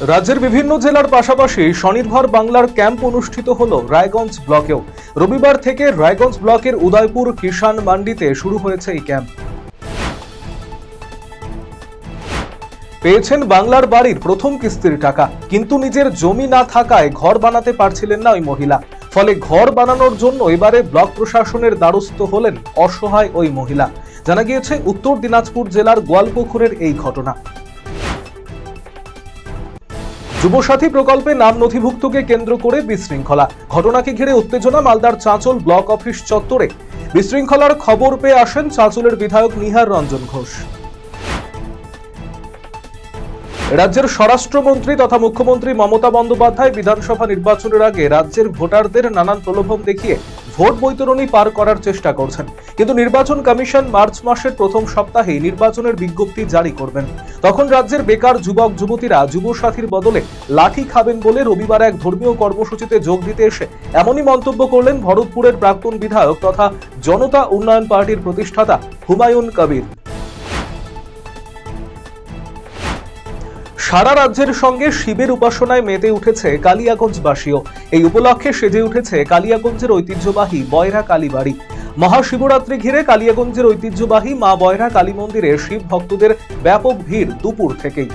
রাজ্যের বিভিন্ন জেলার পাশাপাশি স্বনির্ভর বাংলার ক্যাম্প অনুষ্ঠিত হল রায়গঞ্জ ব্লকেও। রবিবার থেকে রায়গঞ্জ ব্লকের উদয়পুর কিষান মান্ডিতে শুরু হয়েছে এই ক্যাম্প। পেয়েছেন বাংলার বাড়ির প্রথম কিস্তির টাকা, কিন্তু নিজের জমি না থাকায় ঘর বানাতে পারছিলেন না ওই মহিলা। ফলে ঘর বানানোর জন্য এবারে ব্লক প্রশাসনের দ্বারস্থ হলেন অসহায় ওই মহিলা। জানা গিয়েছে, উত্তর দিনাজপুর জেলার গোয়ালপুকুরের এই ঘটনা। যুবসাথী প্রকল্পে নাম নথিভুক্তকে কেন্দ্র করে বিশৃঙ্খলা। ঘটনাকে ঘিরে উত্তেজনা, মালদার চাঁচল ব্লক অফিস চত্বরে। বিশৃঙ্খলার খবর পেয়ে আসেন চাঁচলের বিধায়ক নিহার রঞ্জন ঘোষ। রাজ্যের স্বরাষ্ট্রমন্ত্রী তথা মুখ্যমন্ত্রী মমতা বন্দ্যোপাধ্যায় বিধানসভা নির্বাচনের আগে রাজ্যের ভোটারদের নানান প্রলোভন দেখিয়ে ভোট বৈতরণী পার করার চেষ্টা করছেন। কিন্তু নির্বাচন কমিশন মার্চ মাসের প্রথম সপ্তাহে নির্বাচনের বিজ্ঞপ্তি জারি করবেন। তখন রাজ্যের বেকার যুবক, যুবতীরা যুবসাথীর বদলে লাঠি খাবেন বলে রবিবার এক ধর্মীয় কর্মসূচিতে যোগ দিতে এসে এমনই মন্তব্য করলেন ভরতপুরের প্রাক্তন বিধায়ক তথা জনতা উন্নয়ন পার্টির প্রতিষ্ঠাতা হুমায়ুন কবির। সারা রাজ্যের সঙ্গে শিবের উপাসনায় মেতে উঠেছে কালিয়াগঞ্জবাসীও। এই উপলক্ষে সেজে উঠেছে কালিয়াগঞ্জের ঐতিহ্যবাহী বয়রা কালীবাড়ি। মহাশিবরাত্রি ঘিরে কালিয়াগঞ্জের ঐতিহ্যবাহী মা বয়রা কালী মন্দিরে শিব ভক্তদের ব্যাপক ভিড় দুপুর থেকেই।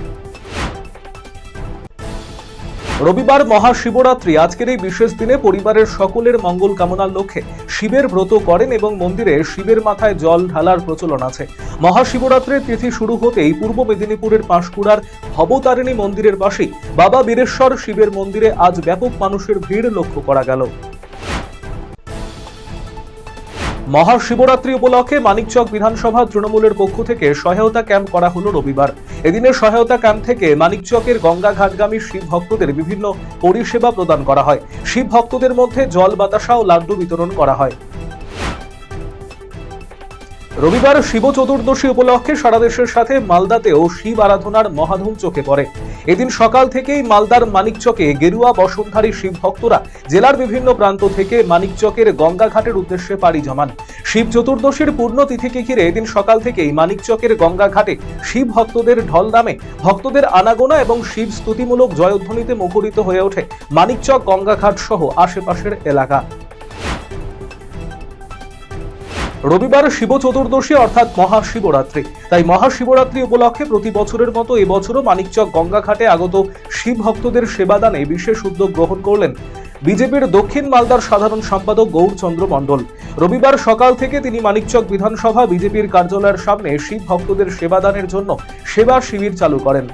রবিবার মহাশিবরাত্রি। আজকের এই বিশেষ দিনে পরিবারের সকলের মঙ্গল কামনার লক্ষ্যে শিবের ব্রত করেন এবং মন্দিরে শিবের মাথায় জল ঢালার প্রচলন আছে। মহাশিবরাত্রির তিথি শুরু হতেই পূর্ব মেদিনীপুরের পাঁশকুড়ার ভবতারিণী মন্দিরের পাশেই বাবা বীরেশ্বর শিবের মন্দিরে আজ ব্যাপক মানুষের ভিড় লক্ষ্য করা গেল। মহাশিবরাত্রি উপলক্ষে মানিকচক বিধানসভা তৃণমূলের পক্ষ থেকে সহায়তা ক্যাম্প করা হলো রবিবার। এদিনের সহায়তা ক্যাম্প থেকে মানিকচকের গঙ্গা ঘাটগামী শিব ভক্তদের বিভিন্ন পরিষেবা প্রদান করা হয়। শিব ভক্তদের মধ্যে জল বাতাসা ও লাড্ডু বিতরণ করা হয়। রবিবার শিব চতুর্দশী উপলক্ষে সারা দেশের সাথে মালদাতেও শিব আরাধনার মহাধুম চোখে পড়ে। এদিন সকাল থেকেই মালদার মানিকচকে গেরুয়া বসুন্ধারী শিব ভক্তরা জেলার বিভিন্ন প্রান্ত থেকে মানিকচকের গঙ্গাঘাটের উদ্দেশ্যে পাড়ি জমান। শিব চতুর্দশীর পূর্ণ তিথিকে ঘিরে এদিন সকাল থেকেই মানিকচকের গঙ্গাঘাটে শিব ভক্তদের ঢল নামে ভক্তদের আনাগোনা এবং শিব স্তুতিমূলক জয়ধ্বনিতে মুখরিত হয়ে ওঠে মানিকচক গঙ্গাঘাট সহ আশেপাশের এলাকা। রবিবার শিব চতুর্দশী অর্থাৎ মহাশিবরাত্রি। তাই মহাশিবরাত্রি উপলক্ষে প্রতি বছরের মতো এবছরও মানিকচক গঙ্গাঘাটে আগত শিব ভক্তদের সেবাদানে বিশেষ উদ্যোগ গ্রহণ করলেন বিজেপির দক্ষিণ মালদার সাধারণ সম্পাদক গৌরচন্দ্র মণ্ডল। রবিবার সকাল থেকে তিনি মানিকচক বিধানসভা বিজেপির কার্যালয়ের সামনে শিব ভক্তদের সেবাদানের জন্য সেবা শিবির চালু করেন।